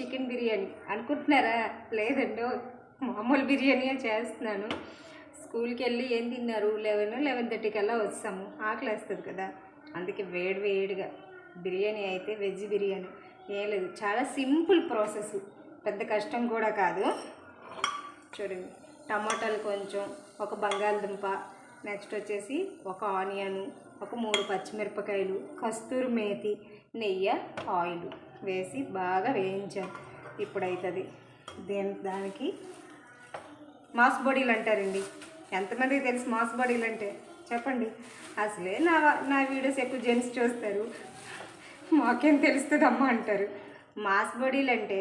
Chicken biryani. అనుకుంటున్నారా? లేదండి మామూలు బిర్యానీ చేస్తున్నాను. స్కూల్కి వెళ్ళి ఏం తిన్నారు? లెవెన్ లెవెన్ థర్టీకి అలా వస్తాము. ఆకలి వేస్తుంది కదా. అందుకే వేడి వేడిగా. బిర్యానీ అయితే వెజ్ బిర్యానీ. ఏం లేదు. చాలా సింపుల్ ప్రాసెస్. పెద్ద కష్టం కూడా కాదు. చూడండి టమాటాలు కొంచెం ఒక బంగాళదుంప నెక్స్ట్ వచ్చేసి ఒక ఆనియన్ ఒక మూడు పచ్చిమిరపకాయలు కస్తూరి మేతి నెయ్యి ఆయిల్. వేసి బాగా వేయించాం. ఇప్పుడు అవుతుంది దేని దానికి మాస్ బాడీలు అంటారండి ఎంతమందికి తెలుసు మాస్ బాడీలు అంటే చెప్పండి. అసలే నా నా వీడియోస్ ఎక్కువ జెంట్స్ చూస్తారు. మాకేం తెలుస్తుంది అమ్మ అంటారు. మాస్ బాడీలు అంటే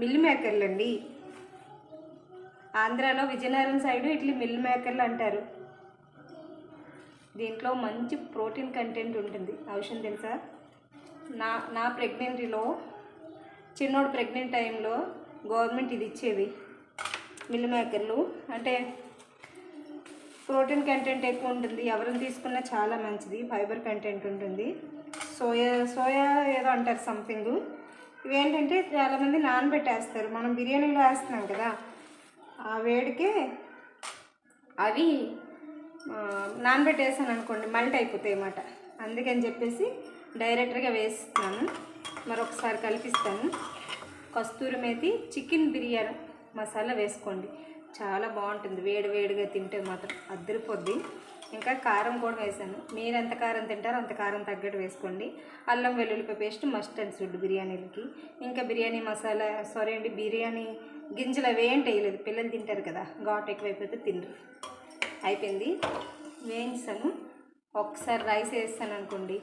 మిల్ మేకర్లు అండి ఆంధ్రాలో విజయనగరం సైడు ఇట్లా మిల్ మేకర్లు అంటారు దీంట్లో మంచి ప్రోటీన్ కంటెంట్ ఉంటుంది. అవసరం తెలుసా? నా నా ప్రెగ్నెంటీలో చిన్నోడు ప్రెగ్నెంట్ టైంలో గవర్నమెంట్ ఇది ఇచ్చేవి మిల్ మేకర్లు అంటే ప్రోటీన్ కంటెంట్ ఎక్కువ ఉంటుంది. ఎవరిని తీసుకున్నా చాలా మంచిది. ఫైబర్ కంటెంట్ ఉంటుంది. సోయా సోయా ఏదో అంటారు సంథింగ్. ఇవేంటంటే చాలామంది నానబెట్టేస్తారు. మనం బిర్యానీలో వేస్తున్నాం కదా ఆ వేడికే అవి నానబెట్టేసాను అనుకోండి మల్ట్ అయిపోతాయి అన్నమాట. అందుకని చెప్పేసి డైరెక్ట్గా వేస్తున్నాను మరొకసారి కలిపిస్తాను. కస్తూరి మేతి చికెన్ బిర్యానీ మసాలా వేసుకోండి. చాలా బాగుంటుంది. వేడి వేడిగా తింటే మాత్రం అద్దరిపోద్ది. ఇంకా కారం కూడా వేసాను. మీరు ఎంత కారం తింటారో అంత కారం తగ్గట్టు వేసుకోండి. అల్లం వెల్లుల్లిపాయ పేస్ట్ మస్ట్ అండ్ సుడ్ బిర్యానీలకి. ఇంకా బిర్యానీ మసాలా సారీ అండి బిర్యానీ గింజలు అవి ఏంటి వేయలేదు. పిల్లలు తింటారు కదా. ఘాట్ ఎక్కువైపోతే తినరు. అయిపోయింది. వేయించాను. ఒకసారి రైస్ వేస్తాను అనుకోండి.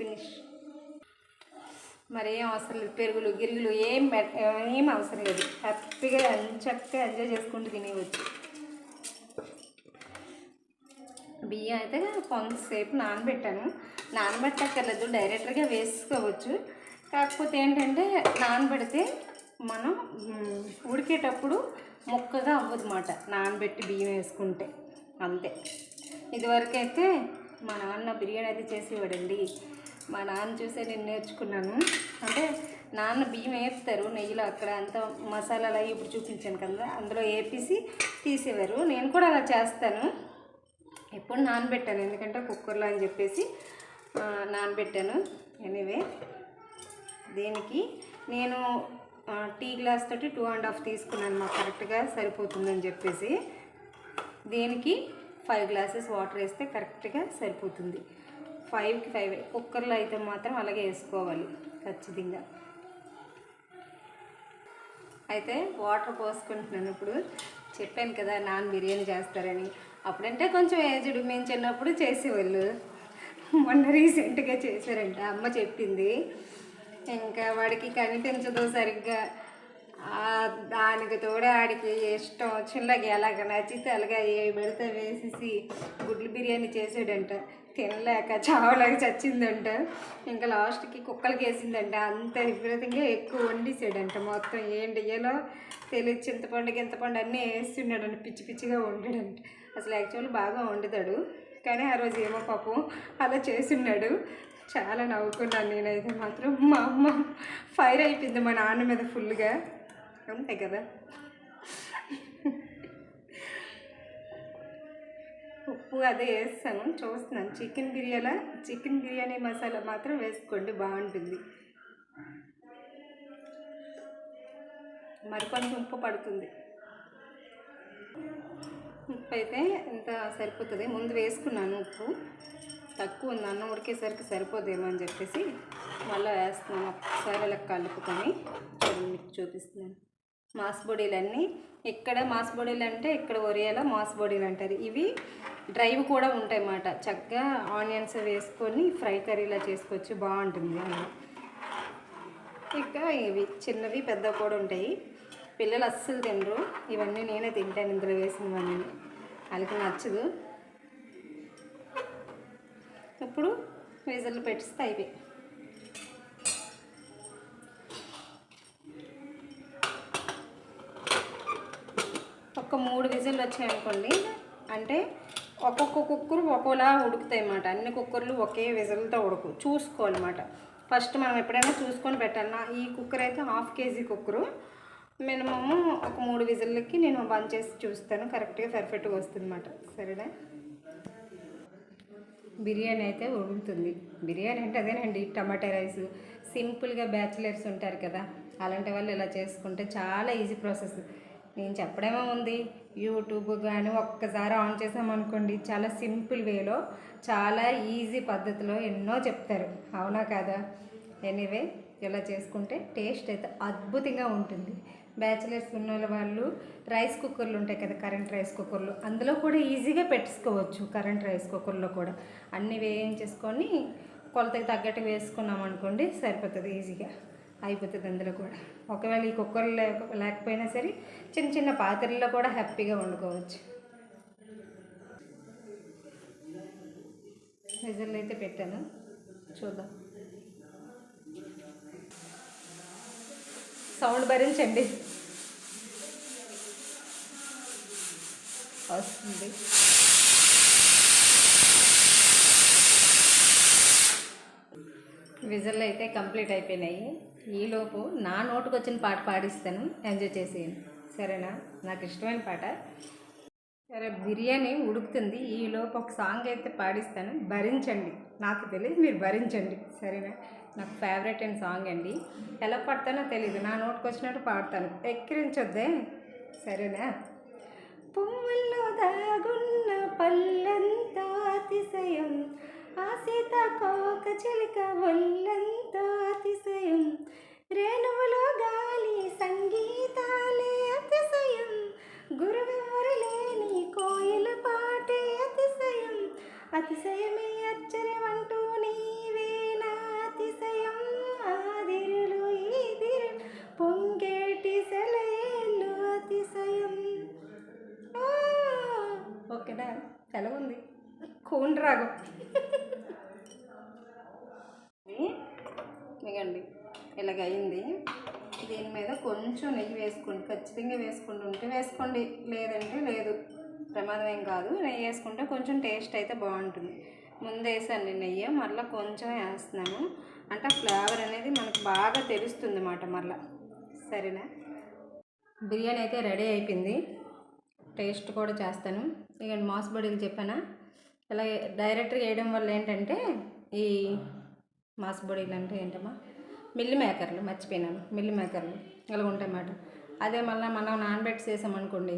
ఫినిష్ మరి ఏం అవసరం లేదు. పెరుగులు గిరుగులు ఏం ఏం అవసరం లేదు. హ్యాపీగా చక్కగా ఎంజాయ్ చేసుకుంటూ తినేవచ్చు బియ్యం అయితే కొంతసేపు నానబెట్టాను. నానబెట్టక్కర్లేదు డైరెక్ట్గా వేసుకోవచ్చు. కాకపోతే ఏంటంటే నానబెడితే మనం ఉడికేటప్పుడు ముక్కగా అవ్వదు అన్నమాట నానబెట్టి బియ్యం వేసుకుంటే. అంతే. ఇదివరకైతే మా నాన్న బిర్యానీ అయితే చేసేవాడండి. మా నాన్న చూసే నేను నేర్చుకున్నాను. అంటే నాన్న బియ్యం వేపుతారు నెయ్యిలో అక్కడ అంతా మసాలాలు అవి ఇప్పుడు చూపించాను కదా అందులో వేపేసి తీసేవారు. నేను కూడా అలా చేస్తాను. ఎప్పుడు నానబెట్టాను ఎందుకంటే కుక్కర్లో అని చెప్పేసి నానబెట్టాను. ఎనీవే దీనికి? నేను టీ గ్లాస్ తోటి టూ అండ్ హాఫ్ తీసుకున్నాను మాకు కరెక్ట్గా సరిపోతుందని చెప్పేసి. దీనికి? ఫైవ్ గ్లాసెస్ వాటర్ వేస్తే కరెక్ట్గా సరిపోతుంది. ఫైవ్కి ఫైవ్ కుక్కర్లో అయితే మాత్రం అలాగే వేసుకోవాలి ఖచ్చితంగా. అయితే వాటర్ పోసుకుంటున్నాను ఇప్పుడు. చెప్పాను కదా నాన్ బిర్యానీ చేస్తారని. అప్పుడంటే కొంచెం ఏజ్డ్ మేము చిన్నప్పుడు చేసేవాళ్ళు. మొన్న రీసెంట్గా చేశారంట అమ్మ చెప్పింది. ఇంకా వాడికి కనిపించదు సరిగ్గా. దానికి తోడే ఆడికి ఇష్టం చిన్నగా ఎలాగ నచ్చితే అలాగా ఏ పెడితే వేసేసి గుడ్లు బిర్యానీ చేసాడంట. తినలేక చావలేక చచ్చిందంట. ఇంకా లాస్ట్కి కుక్కలకి వేసిందంట. అంత విపరీతంగా ఎక్కువ వండేసాడంట మొత్తం. ఏం చెయ్యాలో తెలియదు. చింతపండు గింతపండు అన్నీ వేస్తున్నాడంట పిచ్చి పిచ్చిగా వండాడంట. అసలు యాక్చువల్లీ బాగా వండుతాడు. కానీ ఆ రోజు ఏమో పాపం అలా చేస్తున్నాడు. చాలా నవ్వుకున్నాను నేనైతే మాత్రం. మా అమ్మ ఫైర్ అయిపోయింది మా నాన్న మీద ఫుల్గా. ఉంటాయి కదా ఉప్పు అదే వేస్తాను. చూస్తున్నాను. చికెన్ బిర్యానీ చికెన్ బిర్యానీ మసాలా మాత్రం వేసుకోండి బాగుంటుంది. మరి కొంచెం ఉప్పు పడుతుంది. ఉప్పు అయితే ఇంత సరిపోతుంది. ముందు వేసుకున్నాను ఉప్పు. తక్కువ ఉంది. అన్నం ఉడికేసరికి సరిపోదేమో అని చెప్పేసి మళ్ళీ వేస్తున్నాను. ఒకసారి ఇలా కలుపుకొని మీకు చూపిస్తున్నాను. మాస్ బొడీలన్నీ. ఇక్కడ మాస్ బొడీలు అంటే ఇక్కడ ఒరియాలో మాస్ బొడీలు అంటారు ఇవి డ్రైవ్ కూడా ఉంటాయి అన్నమాట చక్కగా ఆనియన్స్ వేసుకొని ఫ్రై కర్రీలా చేసుకోవచ్చు. బాగుంటుంది. ఇంకా ఇవి చిన్నవి పెద్ద కూడా ఉంటాయి. పిల్లలు అస్సలు తినరు. ఇవన్నీ నేనే తింటాను ఇందులో వేసినవన్నీ. వాళ్ళకి నచ్చదు. ఇప్పుడు విజిల్ పెట్టిస్తే అయిపోయి ఒక మూడు విజిల్ వచ్చాయనుకోండి అంటే ఒక్కొక్క కుక్కరు ఒక్కోలా ఉడుకుతాయి అన్నమాట. అన్ని కుక్కర్లు ఒకే విజిల్తో ఉడకు చూసుకోవాలన్నమాట. ఫస్ట్ మనం ఎప్పుడైనా చూసుకొని పెట్టాలన్నా ఈ కుక్కర్ అయితే హాఫ్ కేజీ కుక్కరు. మినిమము ఒక మూడు విజిల్కి నేను బంద్ చేసి చూస్తాను. కరెక్ట్గా పర్ఫెక్ట్గా వస్తుంది అనమాట సరేనా? బిర్యానీ అయితే ఉడుకుతుంది. బిర్యానీ అంటే అదేనండి టమాటా రైస్. సింపుల్గా బ్యాచిలర్స్ ఉంటారు కదా అలాంటి వాళ్ళు ఇలా చేసుకుంటే చాలా ఈజీ ప్రాసెస్. నేను చెప్పడమే ఉంది. యూట్యూబ్ కానీ ఒక్కసారి ఆన్ చేసామనుకోండి చాలా సింపుల్ వేలో చాలా ఈజీ పద్ధతిలో ఎన్నో చెప్తారు. అవునా కాదా? ఎనీవే ఇలా చేసుకుంటే టేస్ట్ అయితే అద్భుతంగా ఉంటుంది. బ్యాచిలర్స్ ఉన్న వాళ్ళు రైస్ కుక్కర్లు ఉంటాయి కదా కరెంట్ రైస్ కుక్కర్లు అందులో కూడా ఈజీగా పెట్టుకోవచ్చు కరెంట్ రైస్ కుక్కర్లో కూడా. అన్నీ వేయించేసుకొని కొలతకి తగ్గట్టు వేసుకున్నాం అనుకోండి సరిపోతుంది ఈజీగా. అయిపోతుంది అందులో కూడా. ఒకవేళ ఈ కుక్కర్లు లేక లేకపోయినా సరే చిన్న చిన్న పాత్రల్లో కూడా హ్యాపీగా వండుకోవచ్చు. విజిల్ అయితే పెట్టాను. చూద్దాం. సౌండ్ భరించండి. వస్తుంది. విజిల్ అయితే కంప్లీట్ అయిపోయినాయి. ఈలోపు నా నోటుకు వచ్చిన పాట పాడిస్తాను. ఎంజాయ్ చేసేయండి. సరేనా? నాకు ఇష్టమైన పాట. సరే బిర్యానీ ఉడుకుతుంది. ఈలోపు ఒక సాంగ్ అయితే పాడిస్తాను. భరించండి. నాకు తెలియదు మీరు భరించండి. సరేనా? నాకు ఫేవరెట్ అయిన సాంగ్ అండి. ఎలా పాడతానో తెలియదు నా నోటుకు వచ్చినట్టు పాడతాను. ఎక్కిరించొద్దే. సరేనా? పువ్వుల్లో దాగున్న పళ్ళంతా అతిశయం. చిలుక ఒళ్ళంతా అతిశయం. రేణువులో ఇగండి ఇలాగ అయింది దీని మీద కొంచెం నెయ్యి వేసుకోండి ఖచ్చితంగా వేసుకుంటూ ఉంటే వేసుకోండి. లేదంటే లేదు. ప్రమాదం ఏం కాదు. నెయ్యి వేసుకుంటే కొంచెం టేస్ట్ అయితే బాగుంటుంది. ముందు వేసాను నెయ్యి. మరలా కొంచెం వేస్తున్నాను. అంటే ఫ్లేవర్ అనేది మనకు బాగా తెలుస్తుంది అన్నమాట మరలా. సరేనా? బిర్యానీ అయితే రెడీ అయిపోయింది. టేస్ట్ కూడా చేస్తాను. ఇక మాస్బడీలు చెప్పానా? ఇలా డైరెక్ట్గా వేయడం వల్ల ఏంటంటే ఈ మాస్బడీలు అంటే ఏంటమ్మా? మిల్లి మేకర్లు మర్చిపోయినాను. మిల్లి మేకర్లు ఇలా ఉంటాయన్నమాట. అదే మళ్ళీ మనం నానబెట్టి చేసామనుకోండి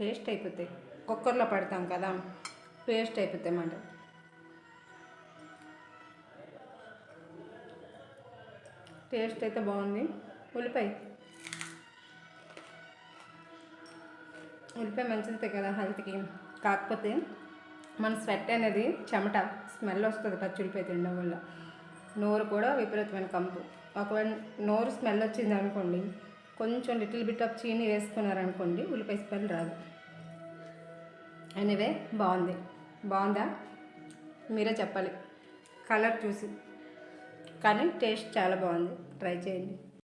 పేస్ట్ అయిపోతాయి. కుక్కర్లో పడతాం కదా పేస్ట్ అయిపోతాయి అన్నమాట టేస్ట్ అయితే బాగుంది. ఉల్లిపాయ. ఉల్లిపాయ మంచిది కదా హెల్త్కి. కాకపోతే మన స్వెట్ అనేది చెమట. స్మెల్ వస్తుంది పచ్చి తినడం వల్ల. నోరు కూడా విపరీతమైన కంపు. ఒకవేళ నోరు స్మెల్ వచ్చింది అనుకోండి కొంచెం లిటిల్ బిట్ ఆఫ్ చీని వేసుకున్నారనుకోండి ఉల్లిపాయ స్మెల్ రాదు. ఎనీవే బాగుంది. బాగుందా? మీరే చెప్పాలి. కలర్ చూసి. కానీ టేస్ట్ చాలా బాగుంది. ట్రై చేయండి.